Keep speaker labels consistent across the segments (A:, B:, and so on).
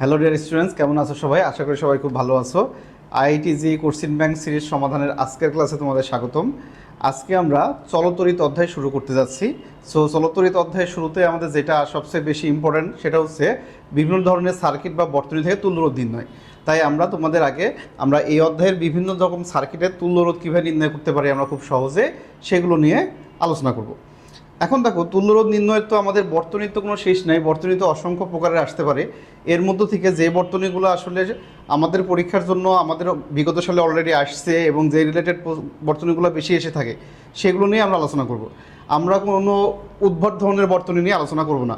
A: hello dear students কেমন আছো সবাই আশা করি সবাই খুব ভালো আছো IIT JEE question bank series সমাধানের আজকের ক্লাসে তোমাদের স্বাগতম আজকে আমরা চলতরিত অধ্যায় শুরু করতে যাচ্ছি সো চলতরিত অধ্যায়ের শুরুতে আমাদের যেটা সবচেয়ে বেশি ইম্পর্ট্যান্ট সেটা হচ্ছে বিভিন্ন ধরনের সার্কিট বা বর্তনী থেকে তুল্যরোধ নির্ণয় তাই আমরা তোমাদের আগে আমরা এই অধ্যায়ের বিভিন্ন রকম সার্কিটের তুল্যরোধ কীভাবে নির্ণয় করতে পারি আমরা খুব সহজে সেগুলো নিয়ে আলোচনা করবো এখন দেখো তুল্যরোধ নির্ণয়ের তো আমাদের বর্তনীর তো কোনো শেষ নাই বর্তনী তো অসংখ্য প্রকারের আসতে পারে এর মধ্য থেকে যে বর্তনীগুলো আসলে আমাদের পরীক্ষার জন্য আমাদের বিগত সালে অলরেডি আসছে এবং যে রিলেটেড বর্তনীগুলো বেশি এসে থাকে সেগুলো নিয়ে আমরা আলোচনা করব আমরা কোনো উদ্ভট ধরনের বর্তনী নিয়ে আলোচনা করব না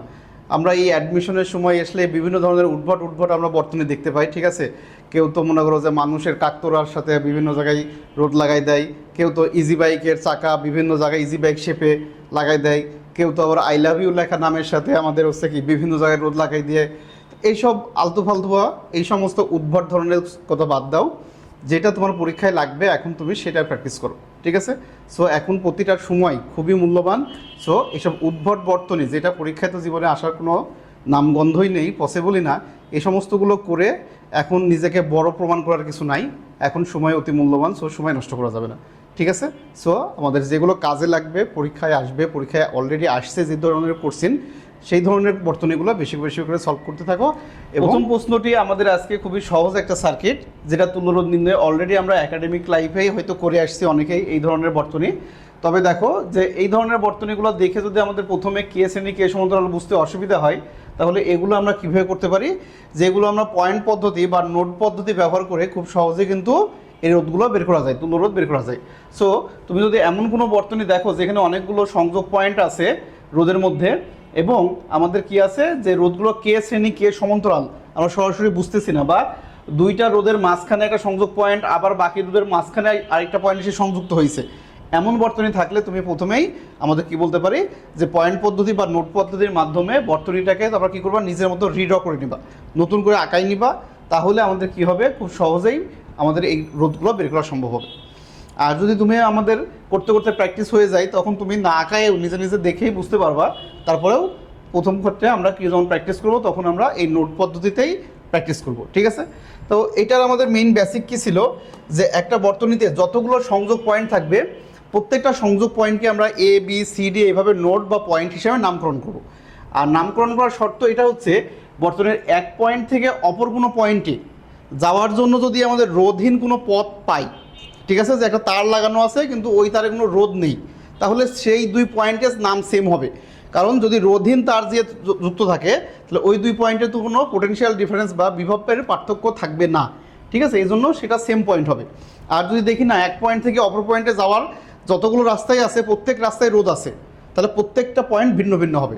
A: আমরা এই অ্যাডমিশনের সময় আসলে বিভিন্ন ধরনের উদ্ভট উদ্ভট আমরা বর্তমানে দেখতে পাই ঠিক আছে কেউ তো মনে করো যে মানুষের কাকতোরার সাথে বিভিন্ন জায়গায় রোড লাগাই দেয় কেউ তো ইজি বাইকের চাকা বিভিন্ন জায়গায় ইজি বাইক শেপে লাগাই দেয় কেউ তো আবার আই লাভ ইউ লেখা নামের সাথে আমাদের হচ্ছে কি বিভিন্ন জায়গায় রোদ লাগাই দিয়ে এইসব আলতু ফালতুয়া এই সমস্ত উদ্ভট ধরনের কথা বাদ দাও যেটা তোমার পরীক্ষায় লাগবে এখন তুমি সেটা প্র্যাকটিস করো ঠিক আছে সো এখন প্রতিটা সময় খুবই মূল্যবান সো এসব উদ্ভট বর্তনী যেটা পরীক্ষায় তো জীবনে আসার কোনো নামগন্ধই নেই পসিবলই না এ সমস্তগুলো করে এখন নিজেকে বড় প্রমাণ করার কিছু নাই এখন সময় অতি মূল্যবান সো সময় নষ্ট করা যাবে না ঠিক আছে সো আমাদের যেগুলো কাজে লাগবে পরীক্ষায় আসবে পরীক্ষায় অলরেডি আসছে যে ধরনের করছেন সেই ধরনের বর্তনীগুলো বেশি বেশি করে সলভ করতে থাকো প্রথম প্রশ্নটি আমাদের আজকে খুবই সহজ একটা সার্কিট যেটা তুলরোধ নির্ণয় অলরেডি আমরা একাডেমিক লাইফেই হয়তো করে আসছি অনেকেই এই ধরনের বর্তনী তবে দেখো যে এই ধরনের বর্তনীগুলো দেখে যদি আমাদের প্রথমে কে শ্রেণী কে সমান্তরাল বুঝতে অসুবিধা হয় তাহলে এগুলো আমরা কীভাবে করতে পারি যেগুলো আমরা পয়েন্ট পদ্ধতি বা নোট পদ্ধতি ব্যবহার করে খুব সহজে কিন্তু এই রোদগুলো বের করা যায় তুলো রোধ বের করা যায় সো তুমি যদি এমন কোনো বর্তনী দেখো যেখানে অনেকগুলো সংযোগ পয়েন্ট আছে রোদের মধ্যে এবং আমাদের কি আছে যে রোদগুলো কে শ্রেণী কে সমান্তরাল আমরা সরাসরি বুঝতেছি না বা দুইটা রোদের মাঝখানে একটা সংযোগ পয়েন্ট আবার বাকি রোদের মাঝখানে আরেকটা পয়েন্ট এসে সংযুক্ত হয়েছে এমন বর্তনী থাকলে তুমি প্রথমেই আমাদের কি বলতে পারি যে পয়েন্ট পদ্ধতি বা নোট পদ্ধতির মাধ্যমে বর্তনীটাকে তারপর কী করবা নিজের মতো রিড্র করে নিবা নতুন করে আঁকাই নিবা তাহলে আমাদের কি হবে খুব সহজেই আমাদের এই রোদগুলো বের করা সম্ভব হবে আর যদি তুমি আমাদের করতে করতে প্র্যাকটিস হয়ে যায় তখন তুমি না আঁকায় নিজে নিজে দেখেই বুঝতে পারবা তারপরেও প্রথম ক্ষেত্রে আমরা কি যখন প্র্যাকটিস করব তখন আমরা এই নোট পদ্ধতিতেই প্র্যাকটিস করব ঠিক আছে তো এটার আমাদের মেইন বেসিক কি ছিল যে একটা বর্তনীতে যতগুলো সংযোগ পয়েন্ট থাকবে প্রত্যেকটা সংযোগ পয়েন্টকে আমরা এ বি সি ডি এইভাবে নোট বা পয়েন্ট হিসাবে নামকরণ করব আর নামকরণ করার শর্ত এটা হচ্ছে বর্তনের এক পয়েন্ট থেকে অপর কোনো পয়েন্টে যাওয়ার জন্য যদি আমাদের রোধহীন কোনো পথ পাই ঠিক আছে যে একটা তার লাগানো আছে কিন্তু ওই তারে কোনো রোধ নেই তাহলে সেই দুই পয়েন্টের নাম সেম হবে কারণ যদি রোধহীন তার দিয়ে যুক্ত থাকে তাহলে ওই দুই পয়েন্টে তো কোনো পোটেনশিয়াল ডিফারেন্স বা বিভবের পার্থক্য থাকবে না ঠিক আছে এই জন্য সেটা সেম পয়েন্ট হবে আর যদি দেখি না এক পয়েন্ট থেকে অপর পয়েন্টে যাওয়ার যতগুলো রাস্তাই আছে প্রত্যেক রাস্তায় রোধ আছে তাহলে প্রত্যেকটা পয়েন্ট ভিন্ন ভিন্ন হবে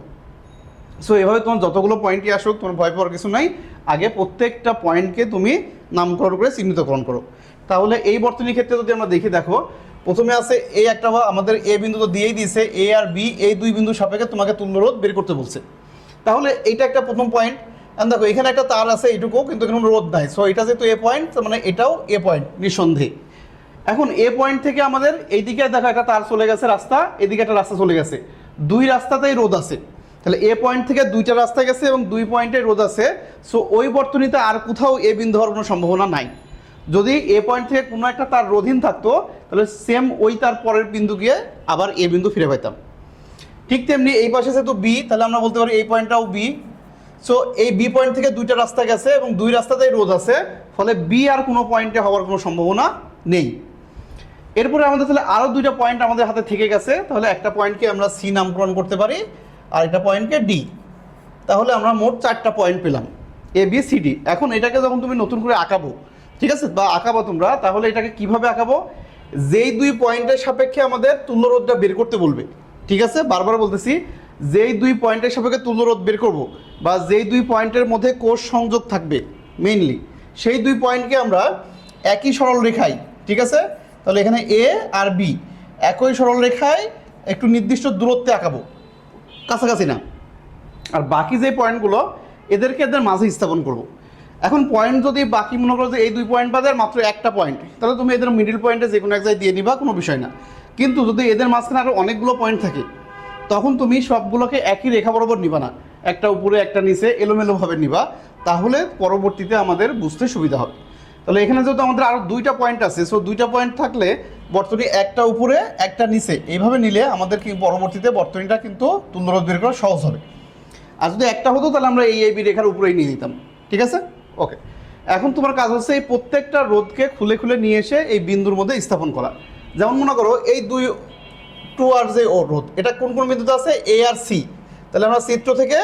A: সো এভাবে তোমার যতগুলো পয়েন্টই আসুক তোমার ভয় পাওয়ার কিছু নাই আগে প্রত্যেকটা পয়েন্টকে তুমি নামকরণ করে চিহ্নিতকরণ করো তাহলে এই বর্তনীর ক্ষেত্রে যদি আমরা দেখি দেখো প্রথমে আছে এই একটা আমাদের এ বিন্দু তো দিয়েই দিয়েছে এ আর বি এই দুই বিন্দু সাপেক্ষে তোমাকে তুল্য রোধ বের করতে বলছে তাহলে এইটা একটা প্রথম পয়েন্ট দেখো এখানে একটা তার আছে এটুকু কিন্তু এখানে রোধ নাই সো এটা যেহেতু এ পয়েন্ট মানে এটাও এ পয়েন্ট নিঃসন্দেহে এখন এ পয়েন্ট থেকে আমাদের এইদিকে দেখো একটা তার চলে গেছে রাস্তা এদিকে একটা রাস্তা চলে গেছে দুই রাস্তাতেই রোদ আছে তাহলে এ পয়েন্ট থেকে দুইটা রাস্তা গেছে এবং দুই পয়েন্টে রোদ আছে সো ওই বর্তনীতে আর কোথাও এ বিন্দু হওয়ার কোনো সম্ভাবনা নাই যদি এ পয়েন্ট থেকে কোনো একটা তার রোধীন থাকতো তাহলে সেম ওই তার পরের বিন্দু গিয়ে আবার এ বিন্দু ফিরে পাইতাম ঠিক তেমনি এই পাশে যেহেতু বি তাহলে আমরা বলতে পারি এই পয়েন্টটাও বি সো এই বি পয়েন্ট থেকে দুইটা রাস্তা গেছে এবং দুই রাস্তাতেই রোধ আছে ফলে বি আর কোনো পয়েন্টে হওয়ার কোনো সম্ভাবনা নেই এরপরে আমাদের তাহলে আরও দুইটা পয়েন্ট আমাদের হাতে থেকে গেছে তাহলে একটা পয়েন্টকে আমরা সি নামকরণ করতে পারি আর একটা পয়েন্টকে ডি তাহলে আমরা মোট চারটা পয়েন্ট পেলাম এ বি সি ডি এখন এটাকে যখন তুমি নতুন করে আঁকাবো ঠিক আছে বা আঁকাবো তোমরা তাহলে এটাকে কিভাবে আঁকাবো যেই দুই পয়েন্টের সাপেক্ষে আমাদের তুল্য রোদটা বের করতে বলবে ঠিক আছে বারবার বলতেছি যেই দুই পয়েন্টের সাপেক্ষে তুল্য রোধ বের করব বা যেই দুই পয়েন্টের মধ্যে কোষ সংযোগ থাকবে মেইনলি সেই দুই পয়েন্টকে আমরা একই সরল রেখাই ঠিক আছে তাহলে এখানে এ আর বি একই সরল রেখায় একটু নির্দিষ্ট দূরত্বে আঁকাবো কাছাকাছি না আর বাকি যে পয়েন্টগুলো এদেরকে এদের মাঝে স্থাপন করব এখন পয়েন্ট যদি বাকি মনে করো যে এই দুই পয়েন্ট বাদে মাত্র একটা পয়েন্ট তাহলে তুমি এদের মিডিল পয়েন্টে যে কোনো এক জায়গায় দিয়ে দিবা কোনো বিষয় না কিন্তু যদি এদের মাঝখানে আরও অনেকগুলো পয়েন্ট থাকে তখন তুমি সবগুলোকে একই রেখা বরাবর নিবা না একটা উপরে একটা নিচে এলোমেলোভাবে নিবা তাহলে পরবর্তীতে আমাদের বুঝতে সুবিধা হবে তাহলে এখানে যেহেতু আমাদের আরও দুইটা পয়েন্ট আছে সো দুইটা পয়েন্ট থাকলে বর্তনী একটা উপরে একটা নিচে এইভাবে নিলে আমাদের কি পরবর্তীতে বর্তনীটা কিন্তু তুন্দর বের করা সহজ হবে আর যদি একটা হতো তাহলে আমরা এই এই বি রেখার উপরেই নিয়ে নিতাম ঠিক আছে ওকে এখন তোমার কাজ হচ্ছে এই প্রত্যেকটা রোদকে খুলে খুলে নিয়ে এসে এই বিন্দুর মধ্যে স্থাপন করা যেমন মনে করো এই দুই টু আর যে ও রোদ এটা কোন কোন বিন্দুতে আছে এ আর সি তাহলে আমরা চিত্র থেকে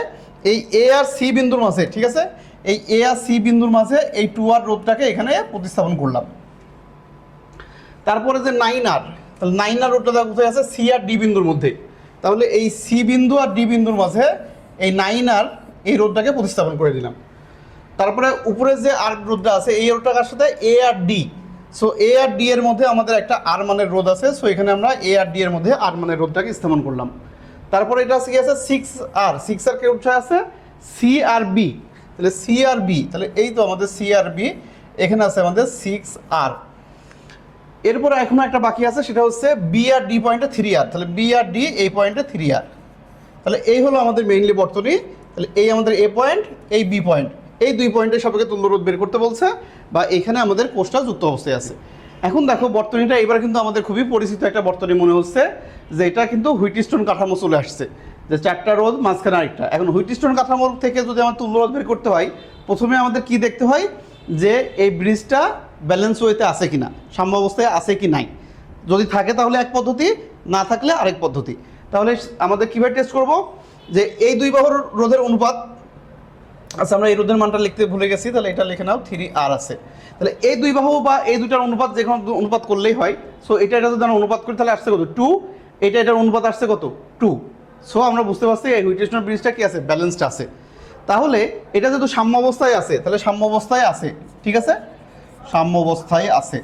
A: এই এ আর সি বিন্দুর মাঝে ঠিক আছে এই এ আর সি বিন্দুর মাঝে এই টু আর রোদটাকে এখানে প্রতিস্থাপন করলাম তারপরে যে নাইন আর তাহলে নাইন আর রোডটা কোথায় আছে সি আর ডি বিন্দুর মধ্যে তাহলে এই সি বিন্দু আর ডি বিন্দুর মাঝে এই নাইন আর এই রোডটাকে প্রতিস্থাপন করে দিলাম তারপরে উপরে যে আর রোদটা আছে এই রোদটার সাথে এ আর ডি সো এ আর ডি এর মধ্যে আমাদের একটা আর মানের রোদ আছে সো এখানে আমরা এ আর ডি এর মধ্যে আর মানের রোদটাকে স্থাপন করলাম তারপরে এটা আছে কি আছে সিক্স আর সিক্স আর কে উঠে আছে সি আর বি তাহলে সি আর বি তাহলে এই তো আমাদের সি আর বি এখানে আছে আমাদের সিক্স আর এরপর এখনও একটা বাকি আছে সেটা হচ্ছে বি আর ডি পয়েন্টে থ্রি আর তাহলে বি আর ডি এই পয়েন্টে থ্রি আর তাহলে এই হলো আমাদের মেইনলি বর্তনী তাহলে এই আমাদের এ পয়েন্ট এই বি পয়েন্ট এই দুই পয়েন্টের সাপেক্ষে তুল্যরোধ বের করতে বলছে বা এখানে আমাদের কোষটা যুক্ত অবস্থায় আছে এখন দেখো বর্তনীটা এবার কিন্তু আমাদের খুবই পরিচিত একটা বর্তনী মনে হচ্ছে যে এটা কিন্তু হুইটস্টোন কাঠামো চলে আসছে যে চারটা রোদ মাঝখানে আরেকটা এখন হুইটস্টোন কাঠামোর থেকে যদি আমার তুল্যরোধ বের করতে হয় প্রথমে আমাদের কি দেখতে হয় যে এই ব্রিজটা ব্যালেন্স ওয়েতে আছে কি না সাম্য অবস্থায় আছে কি নাই যদি থাকে তাহলে এক পদ্ধতি না থাকলে আরেক পদ্ধতি তাহলে আমাদের কীভাবে টেস্ট করব যে এই দুই বাহুর রোধের অনুপাত আচ্ছা আমরা এই রোধের মানটা লিখতে ভুলে গেছি তাহলে এটা লিখে নাও থ্রি আর আছে তাহলে এই দুই বাহু বা এই দুটার অনুপাত যে কোনো অনুপাত করলেই হয় সো এটা এটা যদি আমরা অনুপাত করি তাহলে আসছে কত টু এটা এটার অনুপাত আসছে কত টু সো আমরা বুঝতে পারছি এই হুইটেশনাল ব্রিজটা কি আছে ব্যালেন্সড আছে তাহলে এটা যেহেতু সাম্য অবস্থায় আছে তাহলে সাম্য অবস্থায় আছে ঠিক আছে সাম্য অবস্থায় আছে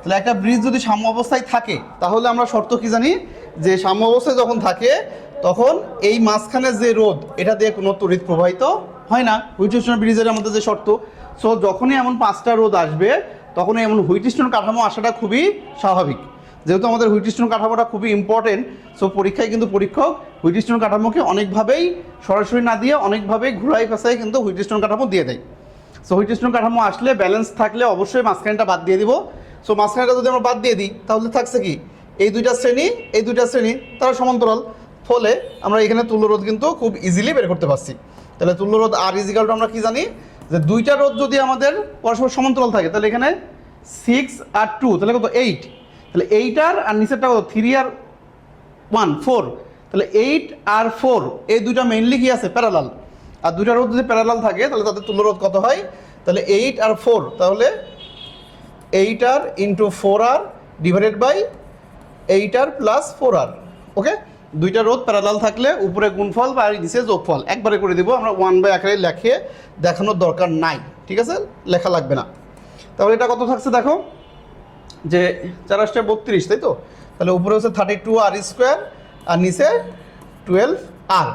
A: তাহলে একটা ব্রিজ যদি সাম্য অবস্থায় থাকে তাহলে আমরা শর্ত কি জানি যে সাম্য অবস্থায় যখন থাকে তখন এই মাঝখানে যে রোদ এটা দিয়ে কোনো তড়িৎ প্রবাহিত হয় না হুইটস্টোন ব্রিজের আমাদের যে শর্ত সো যখনই এমন পাঁচটা রোদ আসবে তখন এমন হুইটস্টোন কাঠামো আসাটা খুবই স্বাভাবিক যেহেতু আমাদের হুইটস্টোন কাঠামোটা খুবই ইম্পর্টেন্ট সো পরীক্ষায় কিন্তু পরীক্ষক হুইটস্টোন কাঠামোকে অনেকভাবেই সরাসরি না দিয়ে অনেকভাবেই ঘুরাই ফাঁসাই কিন্তু হুইটস্টোন কাঠামো দিয়ে দেয় সো হুইটস্টোন কাঠামো আসলে ব্যালেন্স থাকলে অবশ্যই মাঝখানটা বাদ দিয়ে দিব সো মাঝখানটা যদি আমরা বাদ দিয়ে দিই তাহলে থাকছে কি এই দুইটা শ্রেণী এই দুইটা শ্রেণী তারা সমান্তরাল ফলে আমরা এখানে তুল্য রোধ কিন্তু খুব ইজিলি বের করতে পারছি তাহলে তুল্য রোধ আর ইজিকালটা আমরা কি জানি যে দুইটা রোধ যদি আমাদের পরস্পর সমান্তরাল থাকে তাহলে এখানে সিক্স আর টু তাহলে কত এইট তাহলে এইট আর আর নিচেরটা কত থ্রি আর ওয়ান ফোর তাহলে এইট আর ফোর এই দুইটা মেইনলি কি আছে প্যারালাল আর দুইটা রোধ যদি প্যারালাল থাকে তাহলে তাদের তুল্য রোধ কত হয় তাহলে এইট আর ফোর তাহলে eight R into four R divided by eight R plus four R okay দুইটা রোধ প্যারালাল থাকলে উপরে গুণফল বা নিচে যোগফল একবারে করে দিব আমরা ওয়ান বাই আকারে লেখে দেখানোর দরকার নাই ঠিক আছে লেখা লাগবে না তাহলে এটা কত থাকছে দেখো যে চার আসছে বত্রিশ তাই তো তাহলে উপরে হচ্ছে থার্টি টু আর স্কোয়ার আর নিচে টুয়েলভ আর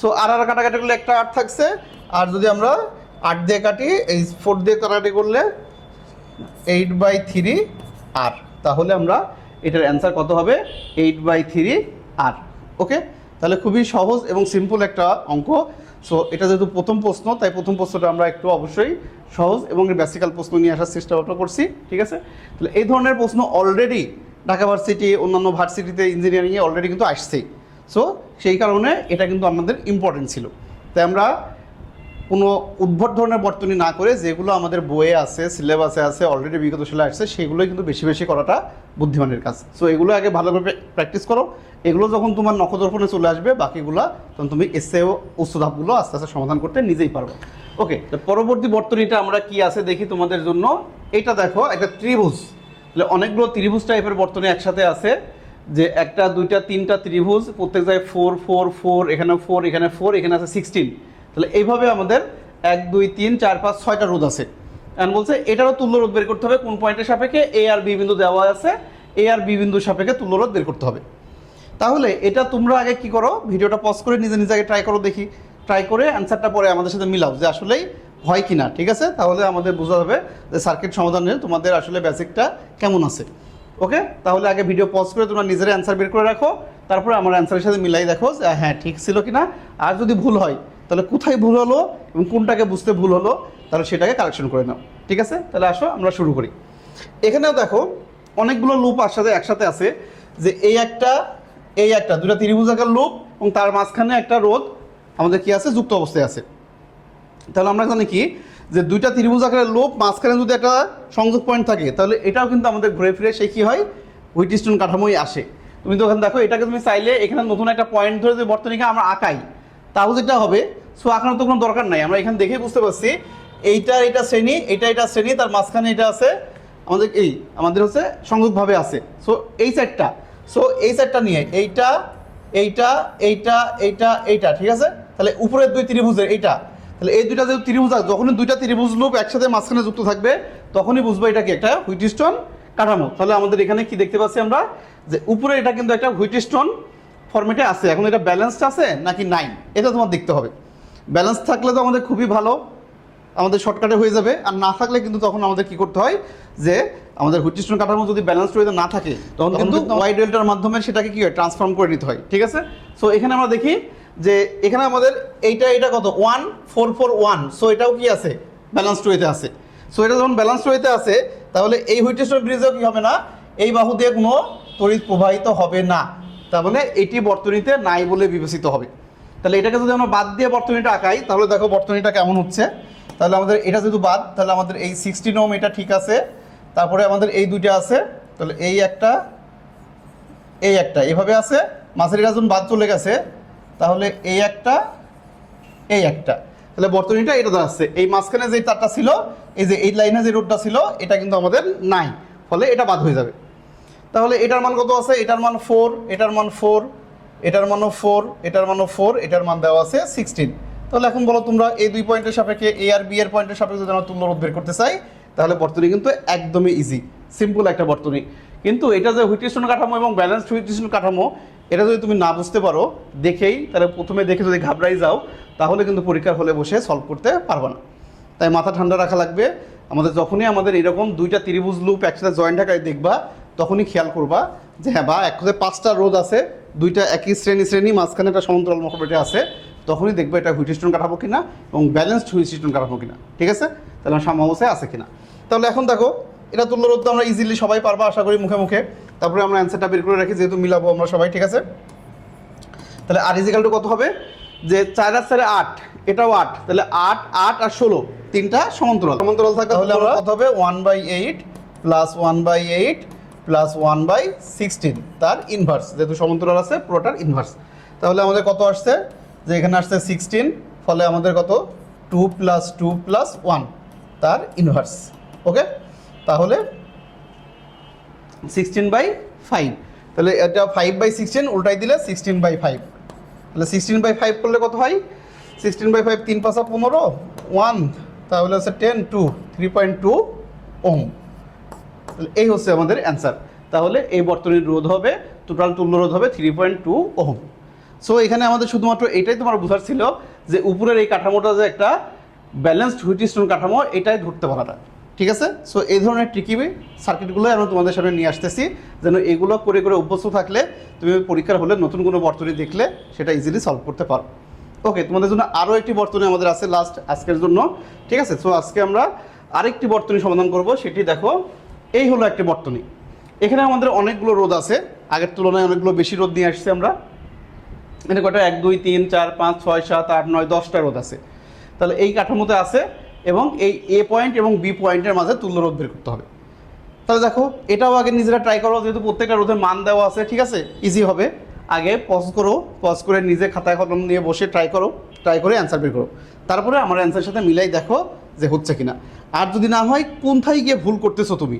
A: সো আর আর কাটাকাটি করলে একটা আট থাকছে আর যদি আমরা আট দিয়ে কাটি এই ফোর দিয়ে কাটাকাটি করলে এইট বাই থ্রি আর তাহলে আমরা এটার অ্যান্সার কত হবে eight by three R okay তাহলে খুবই সহজ এবং সিম্পল একটা অঙ্ক সো এটা যেহেতু প্রথম প্রশ্ন তাই প্রথম প্রশ্নটা আমরা একটু অবশ্যই সহজ এবং বেসিক্যাল প্রশ্ন নিয়ে আসার চেষ্টা করছি ঠিক আছে তাহলে এই ধরনের প্রশ্ন অলরেডি ঢাকা ভার্সিটি অন্যান্য ভার্সিটিতে ইঞ্জিনিয়ারিংয়ে অলরেডি কিন্তু আসছেই সো সেই কারণে এটা কিন্তু আমাদের ইম্পর্টেন্ট ছিল তাই আমরা কোনো উদ্ভট ধরনের বর্তনী না করে যেগুলো আমাদের বইয়ে আছে সিলেবাসে আছে অলরেডি বিগত শিলা আসছে সেগুলোই কিন্তু বেশি বেশি করাটা বুদ্ধিমানের কাজ সো এগুলো আগে ভালোভাবে প্র্যাকটিস করো এগুলো যখন তোমার নক্ষত্রফোনে চলে আসবে বাকিগুলো তখন তুমি এসে উচ্চ ধাপগুলো আস্তে আস্তে সমাধান করতে নিজেই পারবে ওকে তো পরবর্তী বর্তনীটা আমরা কি আছে দেখি তোমাদের জন্য এটা দেখো একটা ত্রিভুজ তাহলে অনেকগুলো ত্রিভুজ টাইপের বর্তনী একসাথে আছে যে একটা দুইটা তিনটা ত্রিভুজ প্রত্যেক জায়গায় ফোর ফোর ফোর এখানে ফোর এখানে ফোর এখানে আছে সিক্সটিন তাহলে এইভাবে আমাদের এক দুই তিন চার পাঁচ ছয়টা রোদ আছে এখন বলছে এটারও তুল্য রোদ বের করতে হবে কোন পয়েন্টের সাপেক্ষে এ আর বি বিন্দু দেওয়া আছে এ আর বি বিন্দু সাপেক্ষে তুল্য রোদ বের করতে হবে তাহলে এটা তোমরা আগে কি করো ভিডিওটা পজ করে নিজে নিজে আগে ট্রাই করো দেখি ট্রাই করে অ্যান্সারটা পরে আমাদের সাথে মিলাও যে আসলেই হয় কি না ঠিক আছে তাহলে আমাদের বোঝা যাবে যে সার্কিট সমাধানের তোমাদের আসলে বেসিকটা কেমন আছে ওকে তাহলে আগে ভিডিও পজ করে তোমরা নিজেরা অ্যান্সার বের করে রাখো তারপরে আমার অ্যান্সারের সাথে মিলাই দেখো হ্যাঁ ঠিক ছিল কি না আর যদি ভুল হয় তাহলে কোথায় ভুল হলো এবং কোনটাকে বুঝতে ভুল হলো তাহলে সেটাকে কারেকশন করে নাও ঠিক আছে তাহলে আসো আমরা শুরু করি এখানেও দেখো অনেকগুলো লুপ একসাথে একসাথে আছে যে এই একটা এই একটা দুটা ত্রিভুজাকার লুপ এবং তার মাঝখানে একটা রোদ আমাদের কি আছে যুক্ত অবস্থায় আছে তাহলে আমরা জানি কি যে দুইটা ত্রিভুজ আকারের লোপ মাঝখানে যদি একটা সংযোগ পয়েন্ট থাকে তাহলে এটাও কিন্তু আমাদের ঘুরে ফিরে সে কী হয় হুইটিস্টোন কাঠামোই আসে তুমি তো ওখানে দেখো এটাকে তুমি চাইলে এখানে নতুন একটা পয়েন্ট ধরে যদি বর্তনীকে আমরা আঁকাই তাও যেটা হবে সো আঁকানোর তো কোনো দরকার নাই আমরা এখানে দেখেই বুঝতে পারছি এইটা এটা শ্রেণী এটা এটা শ্রেণী তার মাঝখানে এটা আছে আমাদের এই আমাদের হচ্ছে সংযোগভাবে আছে সো এই সাইডটা সো এই সাইডটা নিয়ে এইটা এইটা এইটা এইটা এইটা ঠিক আছে তাহলে উপরের দুই ত্রিভুজের এইটা তাহলে এই দুইটা যেহেতু ত্রিভুজ আছে যখনই দুইটা ত্রিভুজ লোক একসাথে মাঝখানে যুক্ত থাকবে তখনই বুঝবো এটা কি একটা হুইটস্টোন কাঠামো তাহলে আমাদের এখানে কি দেখতে পাচ্ছি আমরা যে উপরে এটা কিন্তু একটা হুইটস্টোন ফর্মেটে আছে এখন এটা ব্যালেন্সড আছে নাকি নাই এটা তোমার দেখতে হবে ব্যালেন্স থাকলে তো আমাদের খুবই ভালো আমাদের শর্টকাটে হয়ে যাবে আর না থাকলে কিন্তু তখন আমাদের কি করতে হয় যে আমাদের হুচিস্টন কাঠামো যদি ব্যালেন্স রয়েছে না থাকে তখন কিন্তু ওয়াই ডেল্টার মাধ্যমে সেটাকে কী হয় ট্রান্সফর্ম করে নিতে হয় ঠিক আছে সো এখানে আমরা দেখি যে এখানে আমাদের এইটা এটা কত one four four one so এটাও কি আছে ব্যালেন্সড ওয়েতে আছে সো এটা যখন ব্যালেন্সড রয়েতে আছে তাহলে এই হুইটেশ্বর ব্রিজেও কী হবে না এই বাহু দিয়ে কোনো তড়িৎ প্রবাহিত হবে না তার মানে এটি বর্তনীতে নাই বলে বিবেচিত হবে তাহলে এটাকে যদি আমরা বাদ দিয়ে বর্তনীটা আঁকাই তাহলে দেখো বর্তনীটা কেমন হচ্ছে তাহলে আমাদের এটা যেহেতু বাদ তাহলে আমাদের এই সিক্সটিন ওম এটা ঠিক আছে তারপরে আমাদের এই দুইটা আছে তাহলে এই একটা এই একটা এভাবে আছে মাছের যখন বাদ চলে গেছে তাহলে এই একটা এই একটা তাহলে বর্তনীটা এটা দাঁড়াচ্ছে এই মাঝখানে যে তারটা ছিল এই যে এই লাইনে যে রোডটা ছিল এটা কিন্তু আমাদের নাই ফলে এটা বাদ হয়ে যাবে তাহলে এটার মান কত আছে এটার মান ফোর এটার মান ফোর এটার মানও ফোর এটার মানও ফোর এটার মান দেওয়া আছে সিক্সটিন তাহলে এখন বলো তোমরা এই দুই পয়েন্টের সাপেক্ষে এ আর বি এর পয়েন্টের সাপেক্ষে যদি আমরা তুলনা বের করতে চাই তাহলে বর্তনী কিন্তু একদমই ইজি সিম্পল একটা বর্তনী কিন্তু এটা যে হুইটিস্টন কাঠামো এবং ব্যালেন্সড হুইটিস্টন কাঠামো এটা যদি তুমি না বুঝতে পারো দেখেই তাহলে প্রথমে দেখে যদি ঘাবড়াই যাও তাহলে কিন্তু পরীক্ষার হলে বসে সলভ করতে পারবে না তাই মাথা ঠান্ডা রাখা লাগবে আমাদের যখনই আমাদের এরকম দুইটা ত্রিভুজ লুপ একসাথে জয়েন্ট থাকায় দেখবা তখনই খেয়াল করবা যে হ্যাঁ বা এক পাঁচটা রোদ আছে দুইটা একই শ্রেণী শ্রেণী মাঝখানে একটা সমন্তরাল মকবেটে আছে তখনই দেখবে এটা হুইট স্টোন কাটাবো কিনা এবং ব্যালেন্সড হুইট স্টোন কাটাবো কিনা ঠিক আছে তাহলে সাম্য অবস্থায় আছে কিনা তাহলে এখন দেখো এটা তুলনা রোদ তো আমরা ইজিলি সবাই পারবো আশা করি মুখে মুখে তারপরে আমরা অ্যান্সারটা বের করে রাখি যেহেতু মিলাবো আমরা সবাই ঠিক আছে তাহলে আর ইজিকালটা কত হবে যে চার আর চারে আট এটাও আট তাহলে আট আট আর ষোলো তিনটা সমান্তরাল সমান্তরাল থাকতে তাহলে আমরা কত হবে one by eight plus one by eight plus one by sixteen তার ইনভার্স যেহেতু সমান্তরাল আছে পুরোটার ইনভার্স তাহলে আমাদের কত আসছে যে এখানে আসছে সিক্সটিন ফলে আমাদের কত two plus two plus one তার ইনভার্স ওকে তাহলে সিক্সটিন বাই ফাইভ তাহলে এটা ফাইভ বাই সিক্সটিন উল্টাই দিলে সিক্সটিন বাই ফাইভ তাহলে সিক্সটিন বাই ফাইভ করলে কত হয় সিক্সটিন বাই ফাইভ তিন পাশা পনেরো ওয়ান তাহলে হচ্ছে ten two three point two ohm তাহলে এই হচ্ছে আমাদের অ্যান্সার তাহলে এই বর্তনীর রোধ হবে টোটাল তুল্য রোধ হবে three point two ohm so এখানে আমাদের শুধুমাত্র এটাই তোমার বোঝার ছিল যে উপরের এই কাঠামোটা যে একটা ব্যালেন্সড হুইটি স্টোন কাঠামো এটাই ধরতে পারাটা ঠিক আছে সো এই ধরনের টিকি সার্কিটগুলো আমরা তোমাদের সামনে নিয়ে আসতেছি যেন এগুলো করে করে অভ্যস্ত থাকলে তুমি পরীক্ষার হলে নতুন কোনো বর্তনী দেখলে সেটা ইজিলি সলভ করতে পারো ওকে তোমাদের জন্য আরও একটি বর্তনী আমাদের আছে লাস্ট আজকের জন্য ঠিক আছে সো আজকে আমরা আরেকটি বর্তনী সমাধান করব সেটি দেখো এই হলো একটি বর্তনী এখানে আমাদের অনেকগুলো রোদ আছে আগের তুলনায় অনেকগুলো বেশি রোদ নিয়ে আসছে আমরা এটা কটা এক দুই তিন চার পাঁচ ছয় সাত আট নয় দশটা রোদ আছে তাহলে এই কাঠামোতে আছে এবং এই এ পয়েন্ট এবং বি পয়েন্টের মাঝে তুল্য রোধ বের করতে হবে তাহলে দেখো এটাও আগে নিজেরা ট্রাই করো যেহেতু প্রত্যেকটা রোদের মান দেওয়া আছে ঠিক আছে ইজি হবে আগে পজ করো পজ করে নিজে খাতায় কলম নিয়ে বসে ট্রাই করো ট্রাই করে অ্যান্সার বের করো তারপরে আমার অ্যান্সারের সাথে মিলাই দেখো যে হচ্ছে কিনা আর যদি না হয় কোনথায় গিয়ে ভুল করতেছো তুমি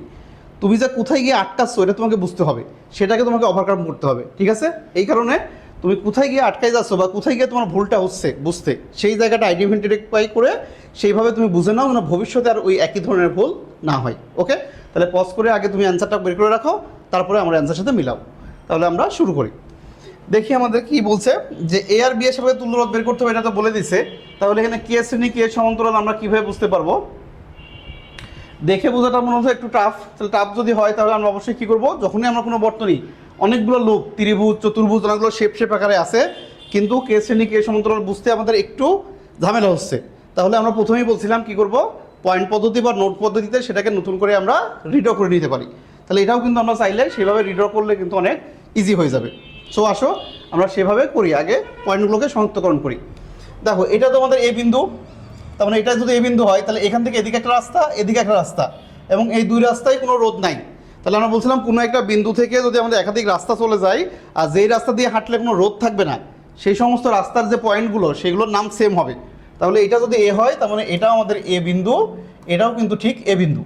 A: তুমি যে কোথায় গিয়ে আটকাচ্ছ এটা তোমাকে বুঝতে হবে সেটাকে তোমাকে ওভারকাম করতে হবে ঠিক আছে এই কারণে তুমি কোথায় গিয়ে আটকাই যাচ্ছ বা কোথায় গিয়ে তোমার ভুলটা হচ্ছে বুঝতে সেই জায়গাটা আইডেন্টিফাই করে সেইভাবে তুমি বুঝে নাও না ভবিষ্যতে আর ওই একই ধরনের ভুল না হয় ওকে তাহলে পজ করে আগে তুমি অ্যান্সারটা বের করে রাখো তারপরে আমার অ্যান্সার সাথে মিলাও তাহলে আমরা শুরু করি দেখি আমাদের কি বলছে যে এ আর বি এর সাথে তুলনা বের করতে হবে এটা তো বলে দিছে তাহলে এখানে কে শ্রেণী কে সমান্তরাল আমরা কীভাবে বুঝতে পারবো দেখে বোঝাটা মনে হচ্ছে একটু টাফ তাহলে টাফ যদি হয় তাহলে আমরা অবশ্যই কী করবো যখনই আমরা কোনো বর্তনী অনেকগুলো লোক ত্রিভুজ চতুর্ভুজ অনেকগুলো শেপ শেপ আকারে আছে কিন্তু কে শ্রেণী কে সমান্তরাল বুঝতে আমাদের একটু ঝামেলা হচ্ছে তাহলে আমরা প্রথমেই বলছিলাম কি করব পয়েন্ট পদ্ধতি বা নোট পদ্ধতিতে সেটাকে নতুন করে আমরা রিডো করে নিতে পারি তাহলে এটাও কিন্তু আমরা চাইলে সেভাবে রিড করলে কিন্তু অনেক ইজি হয়ে যাবে সো আসো আমরা সেভাবে করি আগে পয়েন্টগুলোকে শনাক্তকরণ করি দেখো এটা তো আমাদের এ বিন্দু তার মানে এটা যদি এই বিন্দু হয় তাহলে এখান থেকে এদিকে একটা রাস্তা এদিকে একটা রাস্তা এবং এই দুই রাস্তায় কোনো রোদ নাই তাহলে আমরা বলছিলাম কোনো একটা বিন্দু থেকে যদি আমাদের একাধিক রাস্তা চলে যায় আর যেই রাস্তা দিয়ে হাঁটলে কোনো রোদ থাকবে না সেই সমস্ত রাস্তার যে পয়েন্টগুলো সেগুলোর নাম সেম হবে তাহলে এটা যদি এ হয় তার মানে এটাও আমাদের এ বিন্দু এটাও কিন্তু ঠিক এ বিন্দু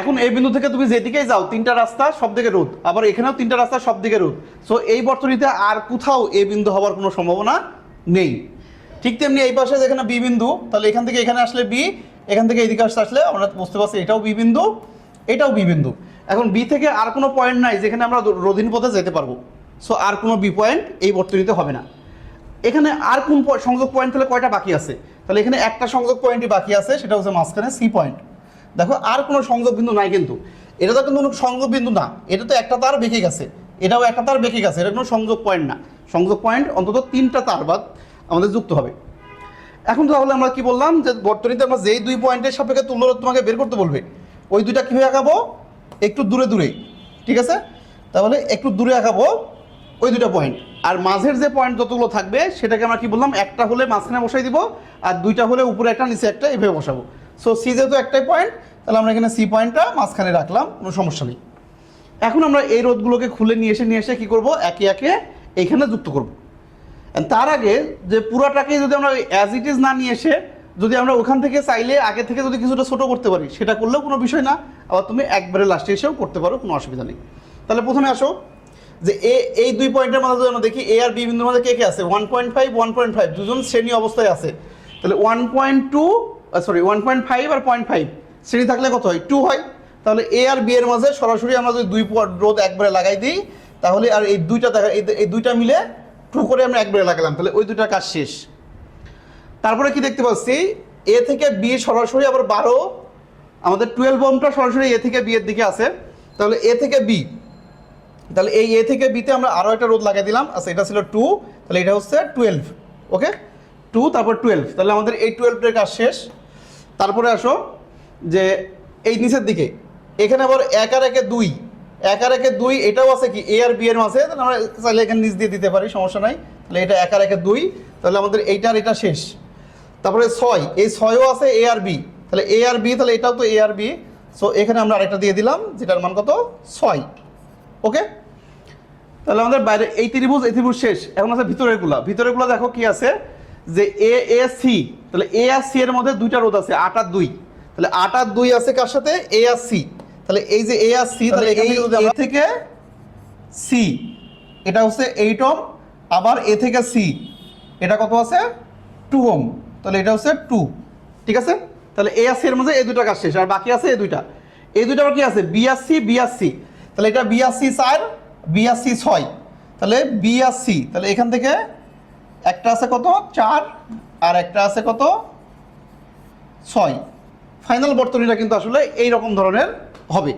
A: এখন এই বিন্দু থেকে তুমি যেদিকেই যাও তিনটা রাস্তা সব দিকে রোদ আবার এখানেও তিনটা রাস্তা সব দিকে রোদ সো এই বর্তনীতে আর কোথাও এ বিন্দু হওয়ার কোনো সম্ভাবনা নেই ঠিক তেমনি এই পাশে যেখানে বি বিন্দু তাহলে এখান থেকে এখানে আসলে বি এখান থেকে এদিকে আসতে আসলে আমরা বুঝতে পারছি এটাও বি বিন্দু এটাও বি বিন্দু এখন বি থেকে আর কোনো পয়েন্ট নাই যেখানে আমরা রোধিন পথে যেতে পারবো সো আর কোনো বি পয়েন্ট এই বর্তনীতে হবে না এখানে আর কোন সংযোগ পয়েন্ট তাহলে কয়টা বাকি আছে তাহলে এখানে একটা সংযোগ পয়েন্টই বাকি আছে সেটা হচ্ছে মাঝখানে সি পয়েন্ট দেখো আর কোনো সংযোগ বিন্দু নাই কিন্তু এটা তো কিন্তু সংযোগ বিন্দু না এটা তো একটা তার বেঁকে গেছে এটাও একটা তার বেঁকে গেছে এটা কোনো সংযোগ পয়েন্ট না সংযোগ পয়েন্ট অন্তত তিনটা তার বা আমাদের যুক্ত হবে এখন তাহলে আমরা কি বললাম যে বর্তনীতে আমরা যেই দুই পয়েন্টের সাপেক্ষে তুল্যরোধ তোমাকে বের করতে বলবে ওই দুইটা কীভাবে আঁকাবো একটু দূরে দূরেই ঠিক আছে তাহলে একটু দূরে আঁকাবো ওই দুটো পয়েন্ট আর মাঝের যে পয়েন্ট যতগুলো থাকবে সেটাকে আমরা কি বললাম একটা হলে মাঝখানে বসাই দিব আর দুইটা হলে উপরে একটা নিচে একটা এভাবে বসাবো সো সি যেহেতু একটাই পয়েন্ট তাহলে আমরা এখানে সি পয়েন্টটা মাঝখানে রাখলাম কোনো সমস্যা নেই এখন আমরা এই রোধগুলোকে খুলে নিয়ে এসে নিয়ে এসে কী করবো একে একে এইখানে যুক্ত করবো তার আগে যে পুরাটাকে যদি আমরা অ্যাজ ইট ইজ না নিয়ে এসে যদি আমরা ওখান থেকে চাইলে আগে থেকে যদি কিছুটা ছোটো করতে পারি সেটা করলেও কোনো বিষয় না আবার তুমি একবারে লাস্টে এসেও করতে পারো কোনো অসুবিধা নেই তাহলে প্রথমে আসো যে এ এই দুই পয়েন্টের মাঝে যদি আমরা দেখি এ আর বি বিন্দুর মাঝে কে কে আছে one point five one point five দুজন শ্রেণী অবস্থায় আছে তাহলে one point two sorry one point five আর পয়েন্ট ফাইভ শ্রেণী থাকলে কত হয় টু হয় তাহলে এ আর বি এর মাঝে সরাসরি আমরা যদি দুই রোদ একবারে লাগাই দিই তাহলে আর এই দুইটা দেখা এই দুইটা মিলে টু করে আমরা একবারে লাগালাম তাহলে ওই দুটার কাজ শেষ তারপরে কি দেখতে পাচ্ছি এ থেকে বি সরাসরি আবার বারো আমাদের টুয়েলভ বমটা সরাসরি এ থেকে বি এর দিকে আছে তাহলে এ থেকে বি তাহলে এই এ থেকে বিতে আমরা আরও একটা রোদ লাগিয়ে দিলাম আচ্ছা এটা ছিল টু তাহলে এটা হচ্ছে টুয়েলভ ওকে টু তারপর টুয়েলভ তাহলে আমাদের এই টুয়েলভের কাজ শেষ তারপরে আসো যে এই নিচের দিকে এখানে আবার এক আর একে দুই এক আর একে দুই এটাও আছে কি এ আর বি এর মাঝে তাহলে আমরা চাইলে এখানে নিচ দিয়ে দিতে পারি সমস্যা নাই তাহলে এটা এক আর একে দুই তাহলে আমাদের এইটার এটা শেষ তারপরে ছয় এই ছয়ও আছে এ আর বি তাহলে এ আর বি তাহলে এটাও তো এ আর বি সো এখানে আমরা আরেকটা দিয়ে দিলাম যেটার মান কত ছয় ওকে তাহলে আমাদের বাইরে এই ত্রিভুজ এই ত্রিভুজ শেষ এখন আছে ভিতরেরগুলা ভিতরেরগুলো দেখো কি আছে যে এ এ সি তাহলে এ আর সি এর মধ্যে দুইটা রোদ আছে আট আর দুই তাহলে আট আর দুই আছে কার সাথে এ আর সি তাহলে এই যে এ আর সি তাহলে এখানে যদি আমরা থেকে সি এটা হচ্ছে এইট ওম আবার এ থেকে সি এটা কত আছে টু ওম তাহলে এটা হচ্ছে টু ঠিক আছে তাহলে এ আর সি এর মধ্যে এই দুটো কাজ শেষ আর বাকি আছে এই দুইটা এই দুটো আবার কি আছে বি আর সি বি আর সি তাহলে এটা বি আর সি চার বি আর সি ছয় তাহলে বি আর সি তাহলে এখান থেকে একটা আছে কত চার আর একটা আছে কত ছয় ফাইনাল বর্তনীটা কিন্তু আসলে এই রকম ধরনের হবে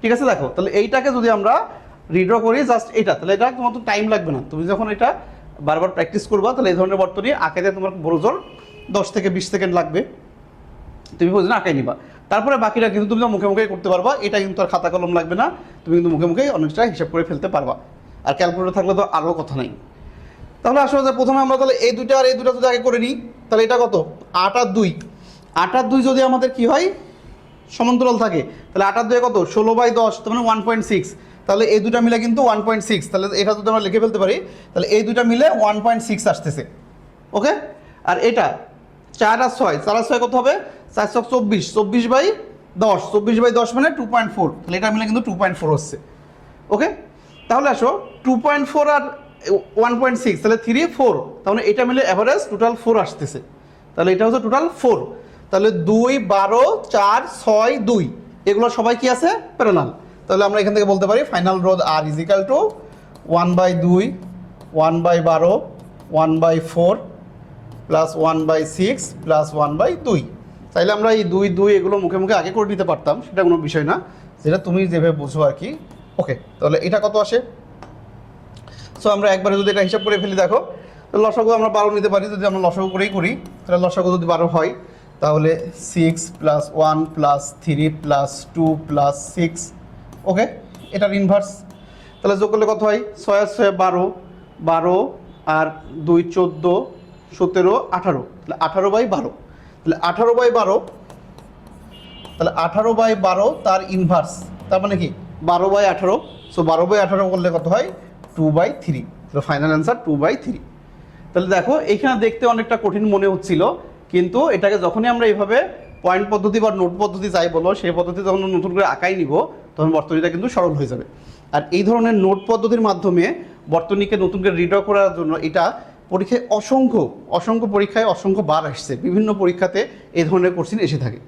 A: ঠিক আছে দেখো তাহলে এইটাকে যদি আমরা রিড্র করি জাস্ট এটা তাহলে এটা তোমার তো টাইম লাগবে না তুমি যখন এটা বারবার প্র্যাকটিস করবা তাহলে এই ধরনের বর্তনী আঁকাইতে তোমার বড় জোর দশ থেকে বিশ সেকেন্ড লাগবে তুমি না আঁকাই নিবা তারপরে বাকিটা কিন্তু তুমি মুখে মুখে করতে পারবা এটা কিন্তু আর খাতা কলম লাগবে না তুমি কিন্তু মুখে মুখেই অনেকটা হিসাব করে ফেলতে পারবা আর ক্যালকুলেটর থাকলে তো আরও কথা নেই তাহলে আসলে যে প্রথমে আমরা তাহলে এই দুইটা আর এই দুটা যদি আগে করে নিই তাহলে এটা কত আট আর দুই আট আর দুই যদি আমাদের কি হয় সমান্তরাল থাকে তাহলে আটার দুয়ে কত ষোলো বাই দশ তার মানে ওয়ান পয়েন্ট সিক্স তাহলে এই দুটা মিলে কিন্তু ওয়ান পয়েন্ট সিক্স তাহলে এটা যদি আমরা লিখে ফেলতে পারি তাহলে এই দুটা মিলে ওয়ান পয়েন্ট সিক্স আসতেছে ওকে আর এটা চার আর ছয় চার আর ছয় কত হবে চার ছয় চব্বিশ চব্বিশ বাই দশ চব্বিশ বাই দশ মানে টু পয়েন্ট ফোর তাহলে এটা মিলে কিন্তু টু পয়েন্ট ফোর হচ্ছে ওকে তাহলে আসো টু পয়েন্ট ফোর আর ওয়ান পয়েন্ট সিক্স তাহলে থ্রি ফোর তাহলে এটা মিলে অ্যাভারেজ টোটাল ফোর আসতেছে তাহলে এটা হচ্ছে টোটাল ফোর তাহলে দুই বারো চার ছয় দুই এগুলো সবাই কি আছে প্যারালাল তাহলে আমরা এখান থেকে বলতে পারি ফাইনাল রোধ R equal to one by দুই ওয়ান বাই বারো one by four plus one by six plus one by দুই তাইলে আমরা এই দুই দুই এগুলো মুখে মুখে আগে করে নিতে পারতাম সেটা কোনো বিষয় না যেটা তুমি যেভাবে বুঝো আর কি ওকে তাহলে এটা কত আসে সো আমরা একবারে যদি এটা হিসাব করে ফেলি দেখো লসাগু আমরা বারো নিতে পারি যদি আমরা লসাগু করেই করি তাহলে লসাগু যদি বারো হয় তাহলে six plus one plus three plus two plus six okay এটার ইনভার্স তাহলে যোগ করলে কত হয় ছয় ছয় বারো বারো আর দুই চোদ্দো সতেরো আঠারো তাহলে আঠারো বাই বারো তাহলে আঠারো বাই বারো তাহলে আঠারো বাই বারো তার ইনভার্স তার মানে কি বারো বাই আঠারো সো বারো বাই আঠারো করলে কত হয় টু বাই থ্রি তাহলে final answer two by three তাহলে দেখো এইখানে দেখতে অনেকটা কঠিন মনে হচ্ছিল কিন্তু এটাকে যখনই আমরা এইভাবে পয়েন্ট পদ্ধতি বা নোট পদ্ধতি যাই বলো সেই পদ্ধতি যখন নতুন করে আঁকাই নিব তখন বর্তনীটা কিন্তু সরল হয়ে যাবে আর এই ধরনের নোট পদ্ধতির মাধ্যমে বর্তনীকে নতুন করে রিড করার জন্য এটা পরীক্ষায় অসংখ্য অসংখ্য পরীক্ষায় অসংখ্য বার আসছে বিভিন্ন পরীক্ষাতে এই ধরনের কোশ্চিন এসে থাকে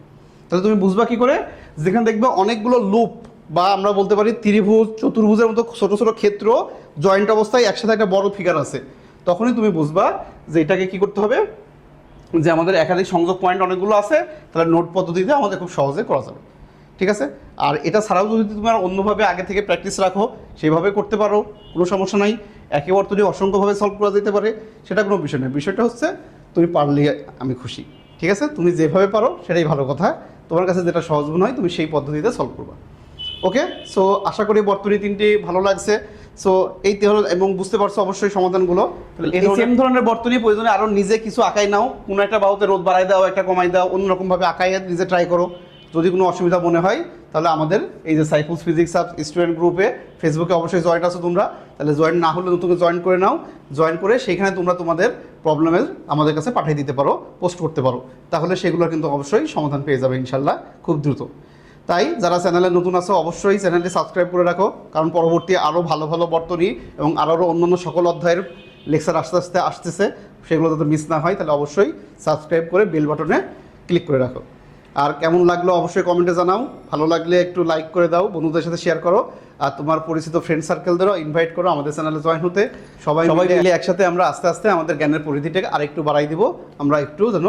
A: তাহলে তুমি বুঝবা কী করে যেখানে দেখবে অনেকগুলো লুপ বা আমরা বলতে পারি ত্রিভুজ চতুর্ভুজের মতো ছোট ছোট ক্ষেত্র জয়েন্ট অবস্থায় একসাথে একটা বড় ফিগার আছে তখনই তুমি বুঝবা যে এটাকে কি করতে হবে যে আমাদের একাধিক সংযোগ পয়েন্ট অনেকগুলো আছে তাহলে নোট পদ্ধতিতে আমাদের খুব সহজে করা যাবে ঠিক আছে আর এটা ছাড়াও যদি তোমার অন্যভাবে আগে থেকে প্র্যাকটিস রাখো সেইভাবে করতে পারো কোনো সমস্যা নাই একে অর্থনী অসংখ্যভাবে সলভ করা যেতে পারে সেটা কোনো বিষয় নয় বিষয়টা হচ্ছে তুমি পারলে আমি খুশি ঠিক আছে তুমি যেভাবে পারো সেটাই ভালো কথা তোমার কাছে যেটা সহজ মনে হয় তুমি সেই পদ্ধতিতে সলভ করবা ওকে সো আশা করি বর্তমানে তিনটি ভালো লাগছে সো এই হলো এবং বুঝতে পারছো অবশ্যই সমাধানগুলো এই সেম ধরনের বর্তনী প্রয়োজনে আরও নিজে কিছু আঁকাই নাও কোনো একটা বাহুতে রোদ বাড়াই দাও একটা কমাই দাও অন্যরকমভাবে আঁকাই নিজে ট্রাই করো যদি কোনো অসুবিধা মনে হয় তাহলে আমাদের এই যে সাইফুলস ফিজিক্স আপ স্টুডেন্ট গ্রুপে ফেসবুকে অবশ্যই জয়েন্ট আছো তোমরা তাহলে জয়েন না হলে নতুন জয়েন করে নাও জয়েন করে সেখানে তোমরা তোমাদের প্রবলেমের আমাদের কাছে পাঠিয়ে দিতে পারো পোস্ট করতে পারো তাহলে সেগুলো কিন্তু অবশ্যই সমাধান পেয়ে যাবে ইনশাল্লাহ খুব দ্রুত তাই যারা চ্যানেলে নতুন আছে অবশ্যই চ্যানেলটি সাবস্ক্রাইব করে রাখো কারণ পরবর্তী আরও ভালো ভালো বর্তনী এবং আরও আরও অন্যান্য সকল অধ্যায়ের লেকচার আস্তে আস্তে আসতেছে সেগুলো যাতে মিস না হয় তাহলে অবশ্যই সাবস্ক্রাইব করে বেল বাটনে ক্লিক করে রাখো আর কেমন লাগলো অবশ্যই কমেন্টে জানাও ভালো লাগলে একটু লাইক করে দাও বন্ধুদের সাথে শেয়ার করো আর তোমার পরিচিত ফ্রেন্ড সার্কেলদেরও ইনভাইট করো আমাদের চ্যানেলে জয়েন হতে সবাই সবাই মিলে একসাথে আমরা আস্তে আস্তে আমাদের জ্ঞানের পরিধিটাকে আরেকটু বাড়াই দিব আমরা একটু যেন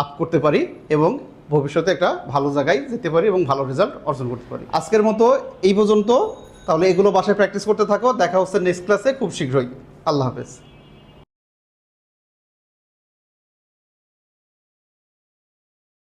A: আপ করতে পারি এবং ভবিষ্যতে একটা ভালো জায়গায় যেতে পারি এবং ভালো রেজাল্ট অর্জন করতে পারি আজকের মতো এই পর্যন্ত তাহলে এগুলো বাসায় প্র্যাকটিস করতে থাকো দেখা হচ্ছে নেক্সট ক্লাসে খুব শীঘ্রই আল্লাহ হাফেজ